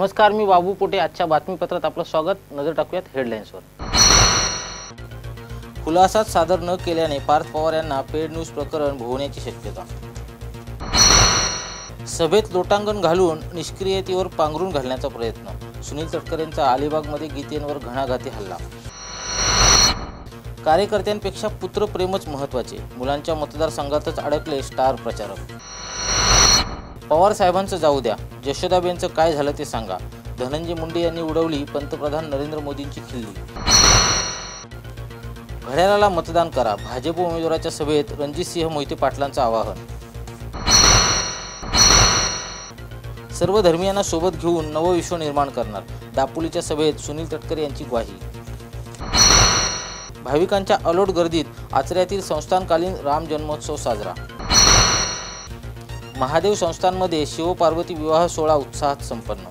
नमस्कार मी बाबू पोटे. आजच्या बातमीपत्रात आपलं स्वागत. नजर टाकूयात हेडलाईन्सवर. खुलासात सादर न केल्याने पार्थ पवार यांना पेड न्यूज प्रकरण भोवण्याची शक्यता. सभेत लोटांगण घालून निष्क्रियतेवर पांघरून घालण्याचा प्रयत्न. सुनील तटकरेंचा अलिबागमध्ये गीतेंवर घणाघाती हल्ला. कार्यकर्त्यांपेक्षा पुत्रप्रेमच महत्त्वाचे मुलांच्या मतदारसंघातच अडकले स्टार प्रचारक. पवार साहेबांचं जाऊ द्या. यशोदाबेंचं काय झालं ते सांगा. धनंजय मुंडे यांनी उडवली पंतप्रधान नरेंद्र मोदींची खिल्ली. घड्याळाला मतदान करा. भाजप उमेदवाराच्या सभेत रणजितसिंह मोहिते पाटलांचं आवाहन. सर्व धर्मियांना सोबत घेऊन नवं विश्व निर्माण करणार. दापोलीच्या सभेत सुनील तटकरे यांची ग्वाही. भाविकांच्या अलोट गर्दीत आचऱ्यातील संस्थानकालीन राम जन्मोत्सव साजरा. महादेव संस्थांमध्ये शिवपार्वती विवाह सोहळा उत्साहात संपन्न.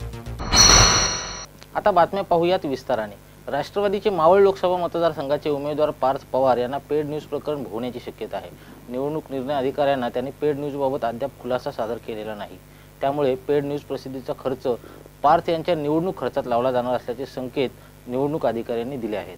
आता बातम्या पाहूयात विस्ताराने. राष्ट्रवादीचे मावळ लोकसभा मतदारसंघाचे उमेदवार पार्थ पवार यांना पेड न्यूज प्रकरण भोवण्याची शक्यता आहे. निवडणूक निर्णय अधिकाऱ्यांना त्यांनी पेड न्यूजबाबत अद्याप खुलासा सादर केलेला नाही. त्यामुळे पेड न्यूज प्रसिद्धीचा खर्च पार्थ यांच्या निवडणूक खर्चात लावला जाणार असल्याचे संकेत निवडणूक अधिकाऱ्यांनी दिले आहेत.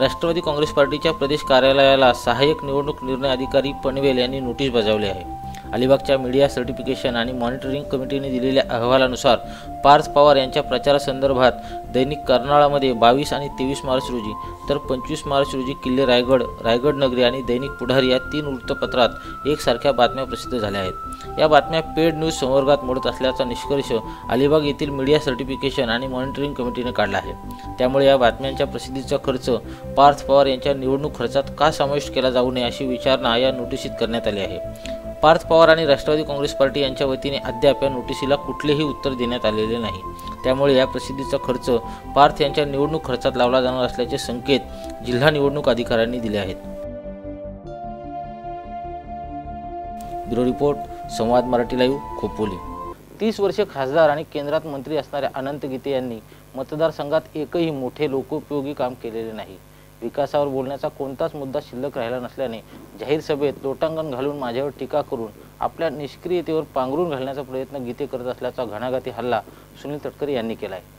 राष्ट्रवादी काँग्रेस पार्टीच्या प्रदेश कार्यालयाला सहाय्यक निवडणूक निर्णय अधिकारी पनवेल यांनी नोटीस बजावली आहे. अलिबागच्या मीडिया सर्टिफिकेशन आणि मॉनिटरिंग कमिटीने दिलेल्या अहवालानुसार पार्थ पवार यांच्या प्रचारासंदर्भात दैनिक कर्नाळामध्ये बावीस आणि तेवीस मार्च रोजी तर पंचवीस मार्च रोजी किल्ले रायगड रायगड नगरी आणि दैनिक पुढारी या तीन वृत्तपत्रात एकसारख्या बातम्या प्रसिद्ध झाल्या आहेत. या बातम्या पेड न्यूज संवर्गात मोडत असल्याचा निष्कर्ष अलिबाग येथील मीडिया सर्टिफिकेशन आणि मॉनिटरिंग कमिटीने काढला आहे. त्यामुळे या बातम्यांच्या प्रसिद्धीचा खर्च पार्थ पवार यांच्या निवडणूक खर्चात का समाविष्ट केला जाऊ नये अशी विचारणा या नोटिसीत करण्यात आली आहे. पार्थ पवार आणि राष्ट्रवादी काँग्रेस पार्टी यांच्या वतीने अद्याप या नोटिसीला कुठलेही उत्तर देण्यात आलेले नाही. त्यामुळे या प्रसिद्धीचा खर्च पार्थ यांच्या निवडणूक खर्चात लावला जाणार असल्याचे संकेत जिल्हा निवडणूक अधिकाऱ्यांनी दिले आहेत. ब्युरो रिपोर्ट संवाद मराठी लाईव्ह खोपोली. तीस वर्षे खासदार आणि केंद्रात मंत्री असणाऱ्या अनंत गीते यांनी मतदारसंघात एकही मोठे लोकोपयोगी काम केलेले नाही. विकासावर बोलण्याचा कोणताच मुद्दा शिल्लक राहिला नसल्याने जाहीर सभेत लोटांगण घालून माझ्यावर टीका करून आपल्या निष्क्रियतेवर पांघरून घालण्याचा प्रयत्न गीते करत असल्याचा घणाघाती हल्ला सुनील तटकरे यांनी केला आहे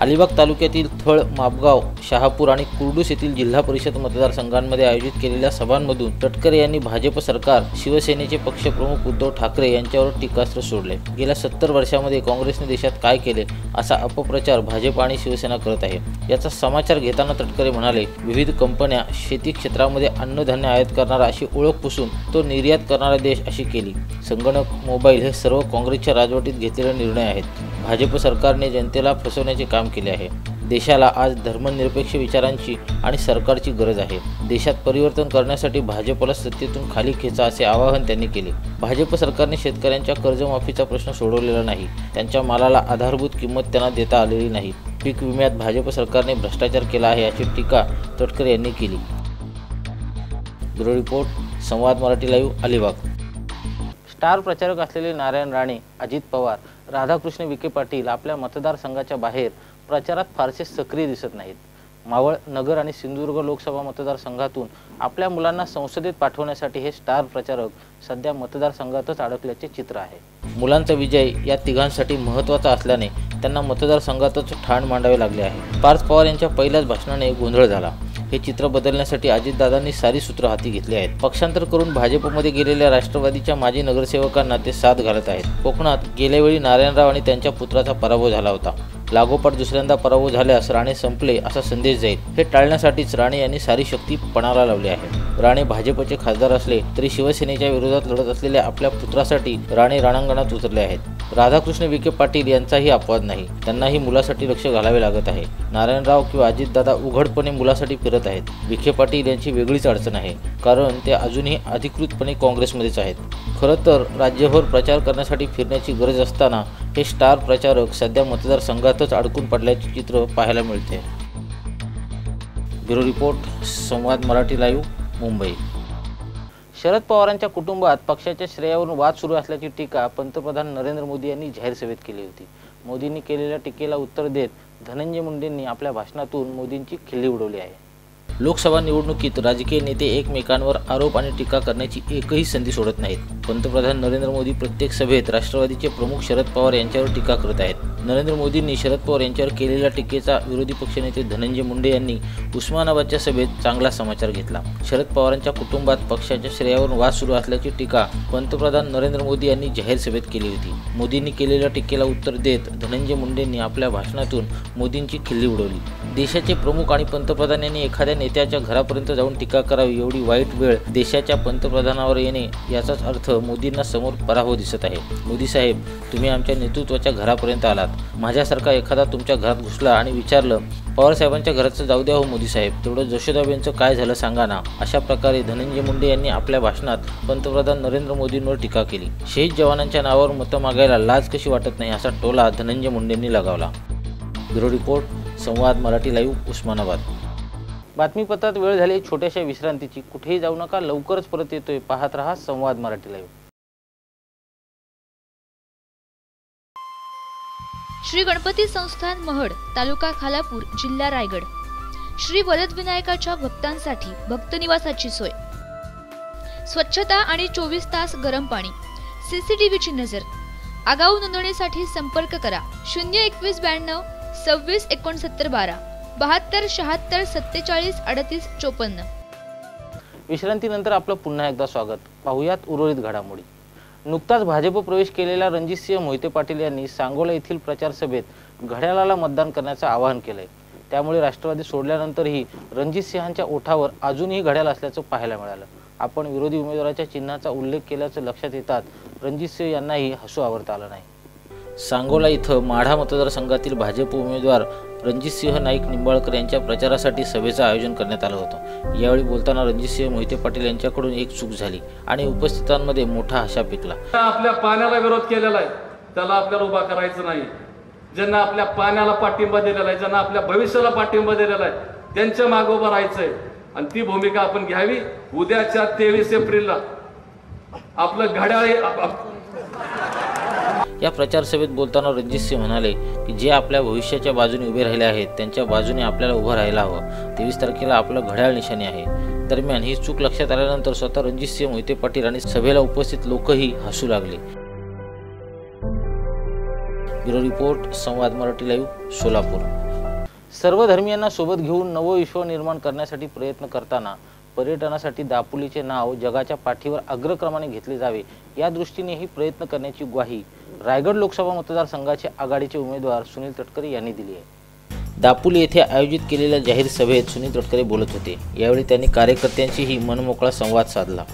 अलिबाग तालुक्यातील थळ मापगाव शहापूर आणि कुर्डूस येथील जिल्हा परिषद मतदारसंघांमध्ये आयोजित केलेल्या सभांमधून तटकरे यांनी भाजप सरकार शिवसेनेचे पक्षप्रमुख उद्धव ठाकरे यांच्यावर टीकास्त्र सोडले. गेल्या सत्तर वर्षामध्ये काँग्रेसने देशात काय केले असा अपप्रचार भाजप आणि शिवसेना करत आहे. याचा समाचार घेताना तटकरे म्हणाले विविध कंपन्या शेती क्षेत्रामध्ये अन्नधान्य आयात करणारा अशी ओळख पुसून तो निर्यात करणारा देश अशी केली. संगणक मोबाईल हे सर्व काँग्रेसच्या राजवटीत घेतलेले निर्णय आहेत. भाजप सरकारने जनतेला फसवण्याचे काम केले आहे. देशाला आज धर्मनिरपेक्ष विचारांची आणि सरकारची गरज आहे. देशात परिवर्तन करण्यासाठी भाजपला सत्तेतून खाली खेचा असे आवाहन त्यांनी केले. भाजप सरकारने शेतकऱ्यांच्या कर्जमाफीचा प्रश्न सोडवलेला नाही. त्यांच्या मालाला आधारभूत किंमत त्यांना देता आलेली नाही. पीक विम्यात भाजप सरकारने भ्रष्टाचार केला आहे याची टीका तटकरे यांनी केली. ब्युरो रिपोर्ट संवाद मराठी लाईव्ह अलिबाग. स्टार प्रचारक असलेले नारायण राणे अजित पवार राधाकृष्ण विखे पाटील आपल्या मतदारसंघाच्या बाहेर प्रचारात फारसे सक्रिय दिसत नाहीत. मावळ नगर आणि सिंधुदुर्ग लोकसभा मतदारसंघातून आपल्या मुलांना संसदेत पाठवण्यासाठी हे स्टार प्रचारक सध्या मतदारसंघातच अडकल्याचे चित्र आहे. मुलांचा विजय या तिघांसाठी महत्त्वाचा असल्याने त्यांना मतदारसंघातच ठाण मांडावे लागले आहे. पार्थ पवार यांच्या पहिल्याच भाषणाने गोंधळ झाला. हे चित्र बदलण्यासाठी अजितदादांनी सारी सूत्र हाती घेतली आहेत. पक्षांतर करून भाजपमध्ये गेलेल्या राष्ट्रवादीच्या माजी नगरसेवकांना ते साथ घालत आहेत. कोकणात गेल्यावेळी नारायणराव आणि त्यांच्या पुत्राचा पराभव झाला होता. लागोपाठ दुसऱ्यांदा पराभव झाल्यास राणे संपले असा संदेश जाईल. हे टाळण्यासाठीच राणे यांनी सारी शक्ती पणाला लावली आहे. राणे भाजपचे खासदार असले तरी शिवसेनेच्या विरोधात लढत असलेल्या आपल्या पुत्रासाठी राणे रणांगणात उतरले आहेत. राधाकृष्ण विखे पाटील यांचाही अपवाद नाही. त्यांनाही मुलासाठी लक्ष घालावे लागत आहे. नारायणराव किंवा अजितदादा उघडपणे मुलासाठी फिरत आहेत. विखे पाटील यांची वेगळीच अडचण आहे. कारण ते अजूनही अधिकृतपणे काँग्रेसमध्येच आहेत. खरं तर राज्यभर प्रचार करण्यासाठी फिरण्याची गरज असताना हे स्टार प्रचारक सध्या मतदारसंघातच अडकून पडल्याचे चित्र पाहायला मिळते. ब्युरो रिपोर्ट संवाद मराठी लाईव्ह. मुंबई. शरद पवारांच्या कुटुंबात पक्षाच्या श्रेयावरून वाद सुरू असल्याची टीका पंतप्रधान नरेंद्र मोदी यांनी जाहीर सभेत केली होती. मोदींनी केलेल्या टीकेला उत्तर देत धनंजय मुंडेंनी आपल्या भाषणातून मोदींची खिल्ली उडवली आहे. लोकसभा निवडणुकीत राजकीय नेते एकमेकांवर आरोप आणि टीका करण्याची एकही संधी सोडत नाहीत. पंतप्रधान नरेंद्र मोदी प्रत्येक सभेत राष्ट्रवादीचे प्रमुख शरद पवार यांच्यावर टीका करत आहेत. नरेंद्र मोदींनी शरद पवार यांच्यावर केलेल्या टीकेचा विरोधी पक्षनेते धनंजय मुंडे यांनी उस्मानाबादच्या सभेत चांगला समाचार घेतला. शरद पवारांच्या कुटुंबात पक्षाच्या श्रेयावरून वाद सुरू असल्याची टीका पंतप्रधान नरेंद्र मोदी यांनी जाहीर सभेत केली होती. मोदींनी केलेल्या टीकेला उत्तर देत धनंजय मुंडेंनी आपल्या भाषणातून मोदींची खिल्ली उडवली. देशाचे प्रमुख आणि पंतप्रधान यांनी एखाद्या नेत्याच्या घरापर्यंत जाऊन टीका करावी एवढी वाईट वेळ देशाच्या पंतप्रधानावर येणे याचाच अर्थ मोदींना समोर पराभव दिसत आहे. मोदी साहेब तुम्ही आमच्या नेतृत्वाच्या घरापर्यंत आलात. माझ्यासारखा एखादा तुमच्या घरात घुसला आणि विचारलं पवारसाहेबांच्या घराचं जाऊ द्या हो मोदी साहेब तेवढं जशोदाबेंचं काय झालं सांगा ना. अशा प्रकारे धनंजय मुंडे यांनी आपल्या भाषणात पंतप्रधान नरेंद्र मोदींवर टीका केली. शहीद जवानांच्या नावावर मतं मागायला लाज कशी वाटत नाही असा टोला धनंजय मुंडेंनी लगावला. ब्युरो रिपोर्ट संवाद मराठी लाईव्ह उस्मानाबाद. बातमीपत्रात वेळ झाली छोट्याशा विश्रांतीची. कुठेही जाऊ नका लवकरच परत येतोय. पाहत रहा संवाद मराठी लाईव्ह. श्री गणपती संस्थान महड तालुका खालापूर जिल्हा रायगड. श्री वरदविनायकाच्या भक्तांसाठी भक्तनिवासाची सोय. स्वच्छता आणि चोवीस तास गरम पाणी. सीसीटीव्हीची नजर. आगाऊ नोंदणीसाठी संपर्क करा. शून्य एकवीस ब्याण्णव सव्वीस एकोणसत्तर बारा. बहात्तर शहात्तर सत्तेचाळीस अडतीस चोपन्न. विश्रांतीनंतर आपलं पुन्हा एकदा स्वागत. पाहुयात उर्वरित घडामोडी. नुकताच भाजप प्रवेश केलेल्या रणजितसिंह मोहिते पाटील यांनी सांगोला येथील प्रचार सभेत घड्याळाला मतदान करण्याचं आवाहन केलंय. त्यामुळे राष्ट्रवादी सोडल्यानंतरही रणजितसिंहांच्या ओठावर अजूनही घड्याळ असल्याचं पाहायला मिळालं. आपण विरोधी उमेदवाराच्या चिन्हाचा उल्लेख केल्याचं लक्षात येतात रणजितसिंह यांनाही हसू आवरता आलं नाही. सांगोला इथं माढा मतदारसंघातील भाजप उमेदवार रणजितसिंह नाईक निंबाळकर यांच्या प्रचारासाठी सभेचं आयोजन करण्यात आलं होतं. यावेळी बोलताना रणजितसिंह मोहिते पाटील यांच्याकडून एक चूक झाली आणि उपस्थितांमध्ये मोठा हशा पिकला आपल्या पाण्याला विरोध केलेला आहे त्याला आपल्याला उभा करायचं नाही. ज्यांना आपल्या पाण्याला पाठिंबा दिलेला आहे ज्यांना आपल्या भविष्याला पाठिंबा दिलेला आहे त्यांच्या मागोबा राहायचंय. आणि ती भूमिका आपण घ्यावी. उद्याच्या तेवीस एप्रिलला आपलं घड्याळ आप- या प्रचार सभेत बोलताना रणजितसिंह म्हणाले की जे आपल्या भविष्याच्या बाजूने उभे राहिले आहेत त्यांच्या बाजूने आपल्याला उभं राहायला हवं. तेवीस तारखेला आपलं घड्याळ निशाणी आहे. दरम्यान ही चूक लक्षात आल्यानंतर स्वतः रणजित सिंह मोहिते पाटील आणि सभेला उपस्थित लोकही हसू लागले. ब्युरो रिपोर्ट संवाद मराठी लाईव्ह सोलापूर. सर्व धर्मियांना सोबत घेऊन नवं विश्व निर्माण करण्यासाठी प्रयत्न करताना पर्यटनासाठी दापोलीचे नाव जगाच्या पाठीवर अग्रक्रमाने घेतले जावे या दृष्टीनेही प्रयत्न करण्याची ग्वाही रायगड लोकसभा मतदारसंघाचे आघाडीचे उमेदवार सुनील तटकरे यांनी दिली आहे. दापोली येथे आयोजित केलेल्या जाहीर सभेत सुनील तटकरे बोलत होते. यावेळी त्यांनी कार्यकर्त्यांशीही मनमोकळा संवाद साधला.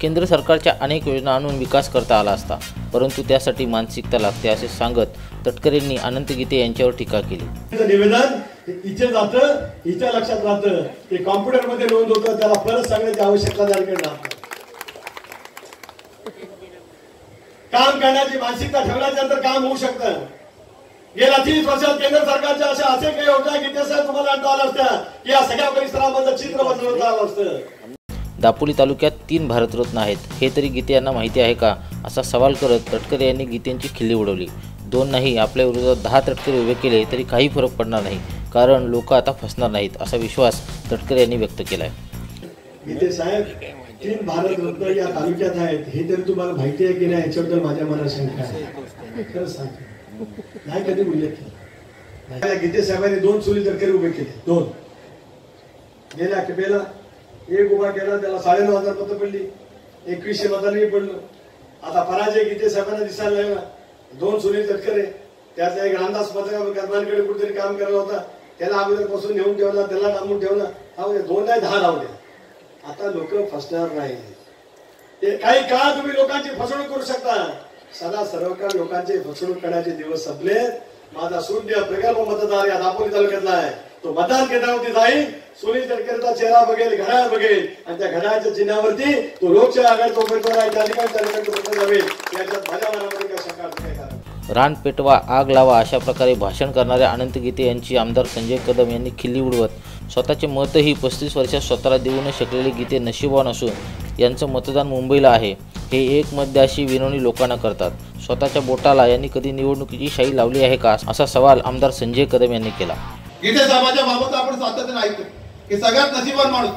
केंद्र सरकारच्या अनेक योजना आणून विकास करता आला असता परंतु त्यासाठी मानसिकता लागते असे सांगत तटकरेंनी अनंत गीते यांच्यावर टीका केली. निवेदन इथे जातं इथे लक्षात राहतं. ते कॉम्प्युटरमध्ये नोंद होतं त्याला परत सांगण्याची आवश्यकता त्याकडे राहत काम करण्याची मानसिकता ठेवल्याच्या नंतर काम होऊ शकतं. गेल्या तीस वर्षात केंद्र सरकारच्या अशा असे काही योजना की त्या तुम्हाला आणता आल्या असत्या की या सगळ्या परिसरामधलं चित्र बदलत आलं असतं? दापोली तालुक्यात तीन भारतरत्न आहेत. हे तरी गीते यांना माहिती आहे का? असा सवाल करत तटकरे यांनी गीतेंची खिल्ली उडवली. दोन नाही आपल्या विरोधात दहा तटकरे उभे केले तरी काही फरक पडणार नाही. कारण लोक आता फसणार नाहीत असा विश्वास तटकरे यांनी व्यक्त केला आहे गीते साहेब तीन भारतरत्न या तालुक्यात आहेत. हे तरी तुम्हाला माहिती आहे की नाही? याच्याबद्दल माझ्या मनात शंका आहे. खरंच सांग नाही कधी उल्लेख केला गीते साहेबांनी दोन चुली तरकारी उभे केले? दोन. गेल्या कपेला एक उभा केला त्याला साडेनऊ हजार पत्र पडली. एकवीसशे मतांनी पडलं. आता पराजय गीते साहेबांना दिसायला लागला. दोन सुनील तटकरे त्याचा एक रामदास पत्रकारांकडे कुठेतरी काम करायला होता. त्याला अगोदरपासून नेऊन ठेवला त्याला थांबून ठेवला. राहू म्हणजे दोन नाही दहा राहू आता लोक फसणार नाही. ते काही काळ तुम्ही लोकांची फसवणूक करू शकता. सदा सर्वकाळ लोकांची फसवणूक करण्याचे दिवस संपले. माझा शून्य प्रगल्भ मतदार या दापोली तालुक्यातला आहे. तो मतदान केंद्रावरती जाईल. सुनील तटकरेचा चेहरा बघेल घड्याळ बघेल. आणि त्या घड्याळच्या चिन्हावरती तो लोकशाही आघाडीचा उमेदवार आहे. त्या ठिकाणी त्या ठिकाणी जाईल याच्यात माझ्या मनामध्ये काही शंका नाही कारण? रान पेटवा आग लावा अशा प्रकारे भाषण करणाऱ्या अनंत गीते यांची आमदार संजय कदम यांनी खिल्ली उडवत. स्वतःचे मतही पस्तीस वर्षात स्वतःला देऊ न शकलेले गीते नशिबवान असून यांचं मतदान मुंबईला आहे. हे एक मत अशी विनवणी लोकांना करतात. स्वतःच्या बोटाला यांनी कधी निवडणुकीची शाही लावली आहे का? असा सवाल आमदार संजय कदम यांनी केला. इथे समाजा बाबत आपण सातत्याने ऐकतो की सगळ्यात नशिबवान माणूस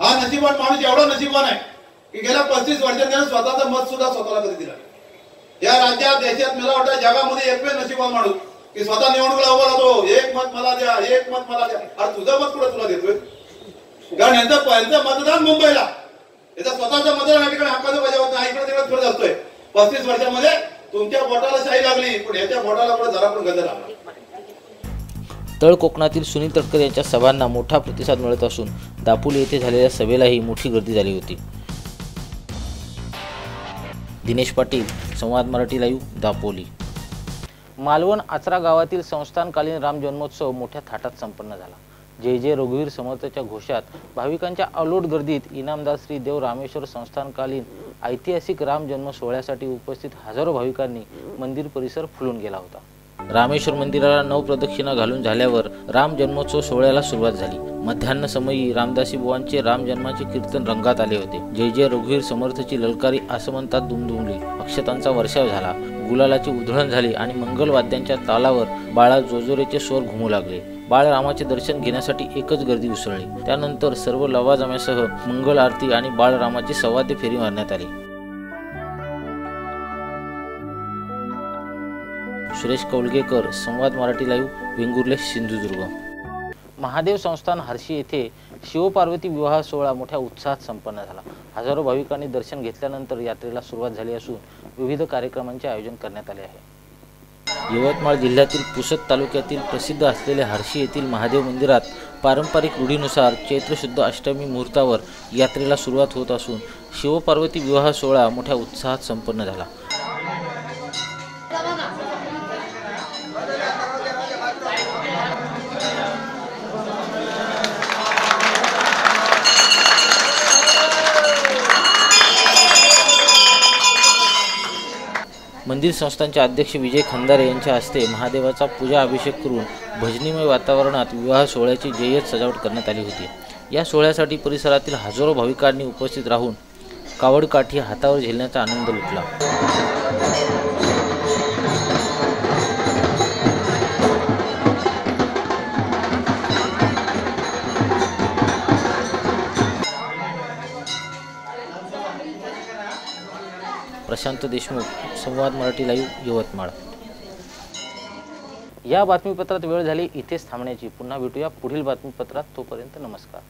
हा नशिबवान माणूस एवढा नशिबवान आहे की गेल्या पस्तीस वर्षात त्याने स्वतःचं मत सुद्धा स्वतःला कधी दिला या राज्यात देशात मला वाटतं जगामध्ये एकमेव नशिबवान माणूस की स्वतः निवडणुकीला उभा राहतो. एक मत मला द्या एक मत मला द्या. अरे तुझं मत कुठं तुला देतोय? कारण यांचं यांचं मतदान मुंबईला. याचा स्वतःचं मतदान या ठिकाणी हक्काचं बजावत नाही. इकडे तिकडे फिरत असतोय पस्तीस वर्षामध्ये तुमच्या बोटाला शाही लागली पण याच्या बोटाला पण जरा पण गंध लागला. तळ कोकणातील सुनील तटकर यांच्या सभांना मोठा प्रतिसाद मिळत असून दापोली येथे झालेल्या सभेलाही मोठी गर्दी झाली होती. दिनेश पाटील संवाद मराठी लाईव्ह दापोली. मालवण आचरा गावातील संस्थानकालीन राम जन्मोत्सव मोठ्या थाटात संपन्न झाला. जय जय रघुवीर समर्थच्या घोषात भाविकांच्या अलोट गर्दीत इनामदार श्री देव रामेश्वर संस्थानकालीन ऐतिहासिक राम जन्म सोहळ्यासाठी उपस्थित हजारो भाविकांनी मंदिर परिसर फुलून गेला होता. रामेश्वर मंदिराला नऊ प्रदक्षिणा घालून झाल्यावर राम जन्मोत्सव सोहळ्याला सुरुवात झाली. मध्यान्ह समयी रामदासी बुवांचे राम जन्माचे कीर्तन रंगात आले होते. जय जय रघुवीर समर्थची ललकारी आसमंतात दुमदुमली अक्षतांचा वर्षाव झाला. गुलालाची उधळण झाली आणि मंगलवाद्यांच्या तालावर बाळा जोजोरेचे स्वर घुमू लागले. बाळरामाचे दर्शन घेण्यासाठी एकच गर्दी उसळली. त्यानंतर सर्व लवाजम्यासह मंगल आरती आणि बाळरामाची सवाद्य फेरी मारण्यात आली. सुरेश कौलगेकर संवाद मराठी लाईव्ह वेंगुर्ले सिंधुदुर्ग. महादेव संस्थान हर्षी येथे शिवपार्वती विवाह सोहळा मोठ्या उत्साहात संपन्न झाला. हजारो भाविकांनी दर्शन घेतल्यानंतर यात्रेला सुरुवात झाली असून विविध कार्यक्रमांचे आयोजन करण्यात आले आहे. यवतमाळ जिल्ह्यातील पुसद तालुक्यातील प्रसिद्ध असलेल्या हर्षी येथील महादेव मंदिरात पारंपरिक रूढीनुसार चैत्रशुद्ध अष्टमी मुहूर्तावर यात्रेला सुरुवात होत असून शिवपार्वती विवाह सोहळा मोठ्या उत्साहात संपन्न झाला. मंदिर संस्थांचे अध्यक्ष विजय खंदारे यांच्या हस्ते महादेवाचा पूजा अभिषेक करून भजनीमय वातावरणात विवाह सोहळ्याची जय्यत सजावट करण्यात आली होती. या सोहळ्यासाठी परिसरातील हजारो भाविकांनी उपस्थित राहून कावडकाठी हातावर झेलण्याचा आनंद लुटला. प्रशांत देशमुख संवाद मराठी लाईव्ह यवतमाळ. या बातमीपत्रात वेळ झाली इथेच थांबण्याची. पुन्हा भेटूया पुढील बातमीपत्रात. तोपर्यंत नमस्कार.